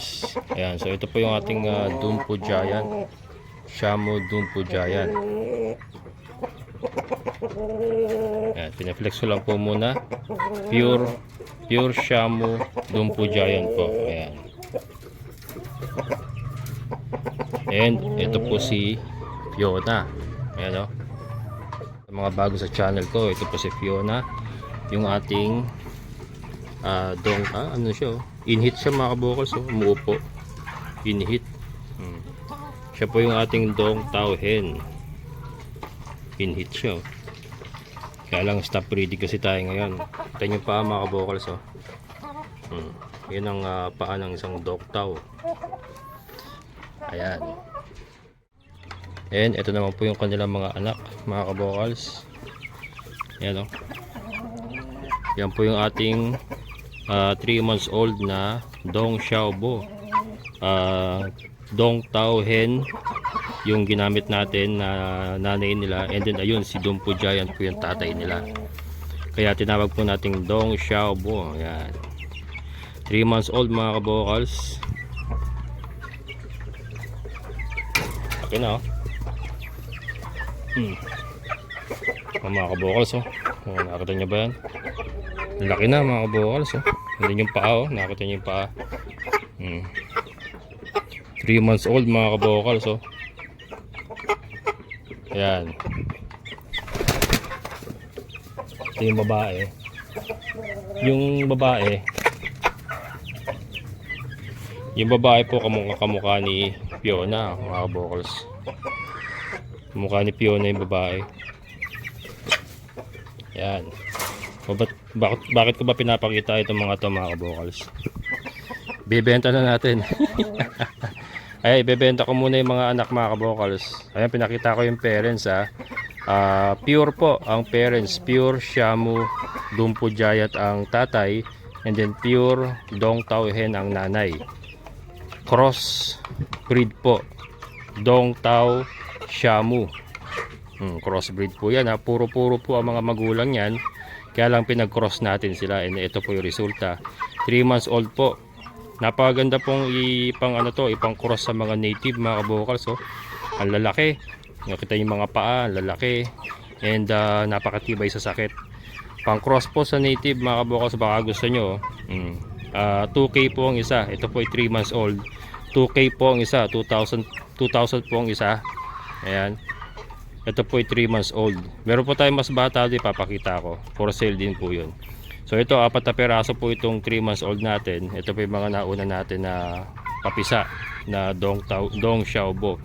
Kabokals. Ayan, so ito po yung ating uh, Dumpo Giant. Shamu Dumpo Giant. Ayan, pinaflex ko lang po muna. Pure, pure Shamu Dumpo Giant po. Ayan. And ito po si Fiona. Ayan o. Sa mga bago sa channel ko, ito po si Fiona. Yung ating ah dong ah, ano siya oh. Inhit siya mga kabokals oh. umuupo inhit hmm. siya po yung ating dong tao hen inhit siya oh. kaya lang stop breeding kasi tayo ngayon ito yung paa mga kabokals oh. hmm. yun ang ah, paa ng isang dog tao ayan and ito naman po yung kanilang mga anak mga kabokals ayan oh. yan po yung ating 3 months old na Dong Xiaobo. Uh, Dong Tao Hen yung ginamit natin na nanay nila and then ayun si Dumpo Giant po yung tatay nila. Kaya tinawag po nating Dong Xiaobo. Ayan. 3 months old mga kabokals. Okay na oh. Hmm. Oh, mga kabokals oh. nakita niyo ba yan? Laki na mga kabokals oh. Hindi yung paa oh. Nakita niyo yung paa. Hmm. 3 months old mga kabokals oh. Ayan. Ito yung babae. Yung babae. Yung babae po kamukha kamukha ni Fiona mga kabokals. Mukha ni Fiona yung babae. Ayan. O ba't, bakit, bakit ko ba pinapakita itong mga to mga kabokals? Bibenta na natin. Ay, bebenta ko muna yung mga anak mga kabokals. Ayan, pinakita ko yung parents ha. Ah, pure po ang parents. Pure Shamu Dumpo Giant ang tatay. And then pure Dong Tao Hen ang nanay. Cross breed po. Dong Tao Shamu. Hmm, crossbreed po yan ha. Puro-puro po ang mga magulang yan. Kaya lang pinag-cross natin sila and ito po yung resulta. 3 months old po. Napakaganda pong ipang ano to, ipang cross sa mga native mga kabokals oh. Ang lalaki. Nakita yung mga paa, lalaki. And ah, napakatibay sa sakit. Pang cross po sa native mga kabokals baka gusto nyo. oh. Mm. Ah, 2K po ang isa. Ito po ay 3 months old. 2K po ang isa. 2,000 2,000 po ang isa. Ayan. Ito po ay 3 months old. Meron po tayong mas bata di papakita ko. For sale din po yun. So ito, apat na peraso po itong 3 months old natin. Ito po yung mga nauna natin na papisa na Dong, Tao, Dong Xiaobo.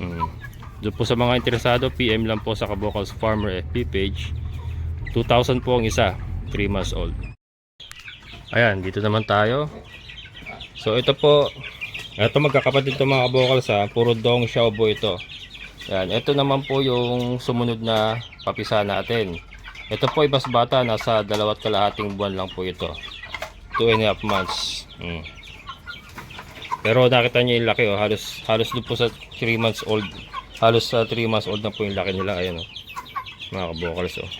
Hmm. Doon po sa mga interesado, PM lang po sa Kabokals Farmer FB page. 2,000 po ang isa, 3 months old. Ayan, dito naman tayo. So ito po, ito magkakapatid to mga Kabokals ha. Puro Dong Xiaobo ito. Yan, ito naman po yung sumunod na papisa natin. Ito po ibas bata, nasa dalawat kalahating buwan lang po ito. 2 and a half months. Mm. Pero nakita niyo yung laki oh, halos halos doon po sa 3 months old. Halos sa 3 months old na po yung laki nila, ayan oh. Mga kabokals oh.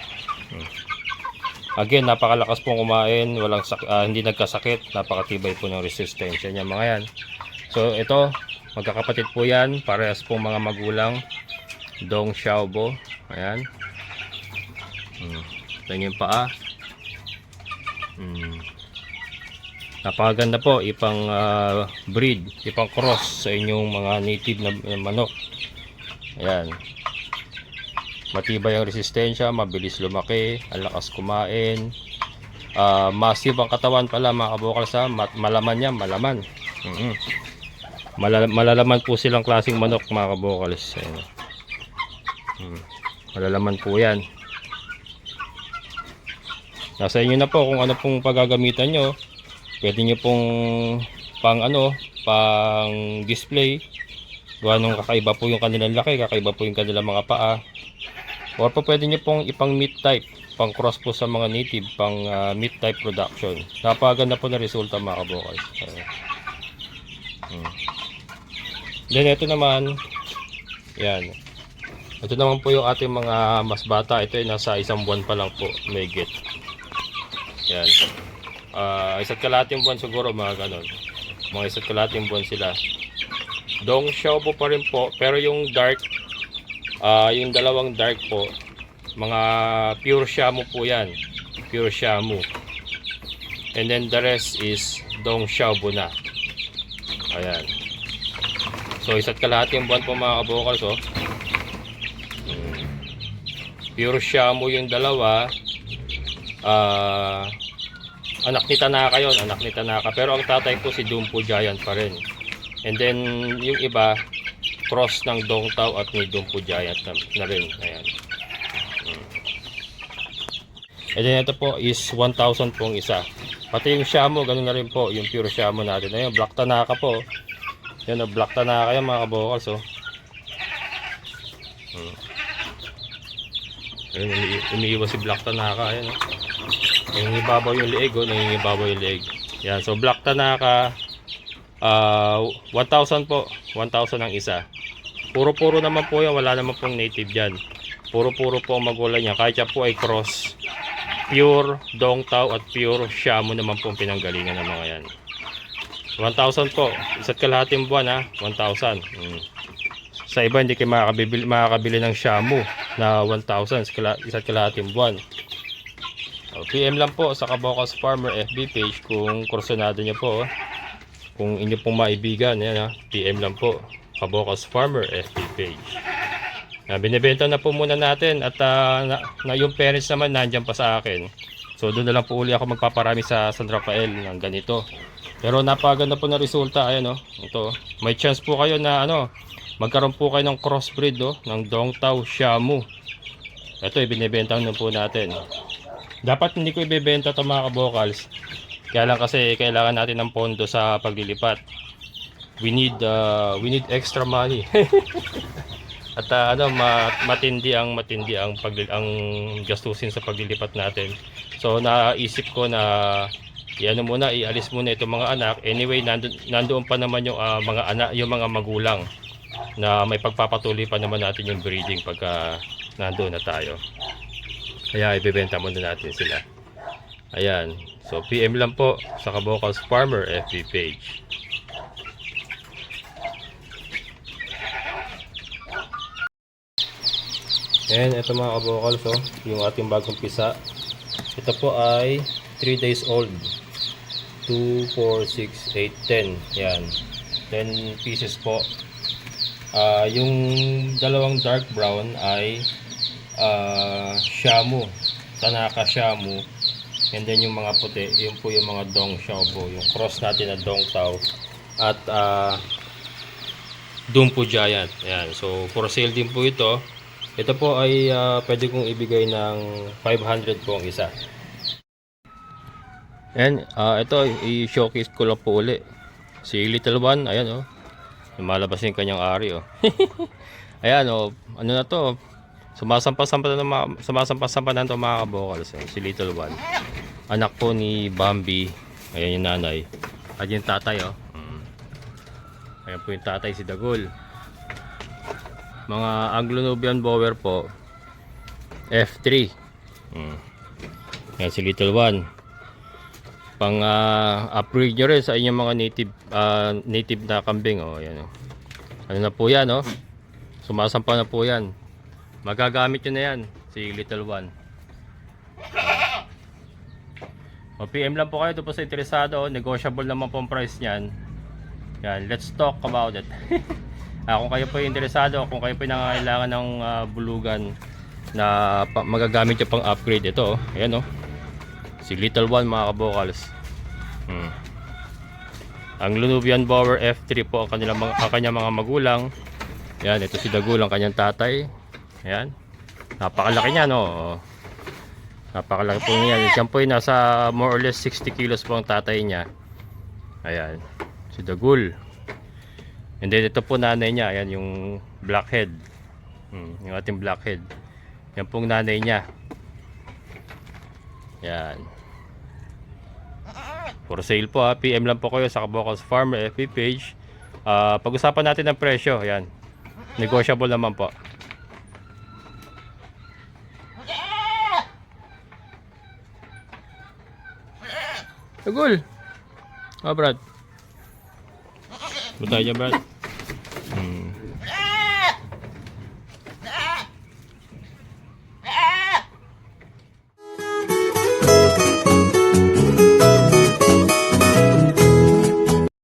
Mm. Again, napakalakas pong kumain, walang ah, hindi nagkasakit, napakatibay po ng resistensya niya mga yan. So ito, magkakapatid po yan, parehas pong mga magulang. Dong Xiaobo, ayan. Hmm. Ito yung paa. Hmm. Napakaganda po, ipang ah, breed, ipang cross sa inyong mga native na, manok. Ayan. Matibay ang resistensya, mabilis lumaki, ang lakas kumain. Ah, massive ang katawan pala mga kabukal sa malaman yan, malaman. Mhm. Malala- malalaman po silang klaseng manok mga kabukals. Ayan. Hmm. Malalaman po yan. Nasa inyo na po kung ano pong paggagamitan nyo. Pwede nyo pong pang ano, pang display. Gawa nung kakaiba po yung kanilang laki, kakaiba po yung kanilang mga paa. Or pa pwede nyo pong ipang meat type, pang cross po sa mga native, pang ah, meat type production. Napaganda po na resulta mga kabukal. Hmm. Then ito naman, yan. Ito naman po yung ating mga mas bata. Ito ay nasa isang buwan pa lang po, may get. Yan. Ah, isa't kalating buwan siguro mga ganon. Mga isa't kalating buwan sila. Dong Xiaobo pa rin po, pero yung dark, ah yung dalawang dark po, mga pure Shamu po yan. Pure Shamu. And then the rest is Dong Xiaobo na. Ayan. So isa't kalating buwan po mga kabokals oh. Pure Shamu yung dalawa. Ah anak ni Tanaka yon, anak ni Tanaka. Pero ang tatay po si Dumpo Giant pa rin. And then yung iba cross ng Dongtao at ni Dumpo Giant na, na rin. Ayan. Mm. And then ito po is 1,000 pong isa. Pati yung Shamu, ganun na rin po. Yung pure Shamu natin. Ayun, Black Tanaka po. Yan o, Black Tanaka yan mga kabokals oh. Hmm. Ayun, umi- umiiwas si Black Tanaka. Ayan oh. Nangingibabaw yung leeg oh. Nangingibabaw yung leeg. Yan, so Black Tanaka. ah 1,000 po. 1,000 ang isa. Puro-puro naman po yan. Wala naman pong native yan. Puro-puro po ang magulang niya. Kahit siya po ay cross. Pure Dongtao at pure Shamu naman po ang pinanggalingan ng mga yan. 1,000 po. Isa't kalahating buwan ha. 1,000. Mm. Sa iba hindi kayo makakabili, makakabili ng Shamu na 1,000 sa kala- isa't kalahating buwan. O, PM lang po sa Kabocas Farmer FB page kung kursunado niyo po. oh. Kung inyo pong maibigan, yan ha. PM lang po. Kabocas Farmer FB page. Na binibenta na po muna natin at ah, na, na yung parents naman nandyan pa sa akin. So doon na lang po uli ako magpaparami sa San Rafael ng ganito. Pero napaganda po na resulta ayan oh. Ito. May chance po kayo na ano, magkaroon po kayo ng crossbreed oh, ng Dongtao Shamu. Ito ibinebenta na po natin. Dapat hindi ko ibebenta to mga kabokals. Kaya lang kasi kailangan natin ng pondo sa paglilipat. We need uh, we need extra money. At ah, ano ma- matindi ang matindi ang pag ang gastusin sa paglilipat natin. So naisip ko na iano muna ialis muna itong mga anak. Anyway, nandoon, nandoon pa naman yung ah, mga anak, yung mga magulang na may pagpapatuloy pa naman natin yung breeding pagka nandoon na tayo. Kaya ibebenta muna natin sila. Ayan. So PM lang po sa Kabocals Farmer FB page. And ito mga kabokals, oh, yung ating bagong pisa. Ito po ay 3 days old. 2, 4, 6, 8, 10. Yan. 10 pieces po. Ah, yung dalawang dark brown ay ah, Shamu. Tanaka Shamu. And then yung mga puti, yun po yung mga Dong Xiaobo. Yung cross natin na Dong Tao. At ah, Dumpo Giant. Yan. So, for sale din po ito. Ito po ay ah, pwede kong ibigay ng 500 po ang isa. Ayan, ah, ito i-showcase ko lang po uli. Si Little One, ayan oh. Lumalabas yung kanyang ari oh. ayan oh, ano na to? Sumasampa-sampa na sumasampa-sampa na to mga kabokals. eh, Si Little One. Anak po ni Bambi. Ayan yung nanay. At yung tatay oh. Mm. Ayan po yung tatay si Dagol mga Anglo-Nubian Bower po F3 hmm. yan si Little One pang uh, upgrade nyo rin sa inyong mga native ah, native na kambing oh, yan, oh. ano na po yan oh. sumasampa na po yan magagamit nyo na yan si Little One o PM lang po kayo ito po sa interesado oh. negotiable naman po ang price nyan yan let's talk about it Ah, kung kayo po interesado, kung kayo po nangangailangan ng ah, bulugan na magagamit yung pang upgrade ito, oh. ayan oh. Si Little One mga kabokals. Hmm. Ang Lunubian Bower F3 po ang kanilang mga, ang kanyang mga magulang. Ayan, ito si Dagul ang kanyang tatay. Ayan. Napakalaki niya no. Oh. Napakalaki po niyan. Siya po nasa more or less 60 kilos po ang tatay niya. Ayan. Si Dagul. And then ito po nanay niya, ayan yung blackhead. Hmm, yung ating blackhead. Yan pong nanay niya. Yan. For sale po ha. PM lang po kayo sa Kabocals Farmer FB page. Ah, pag-usapan natin ng presyo. Yan. Negotiable naman po. Tagol. Oh, Brad. Tayo dyan, Brad?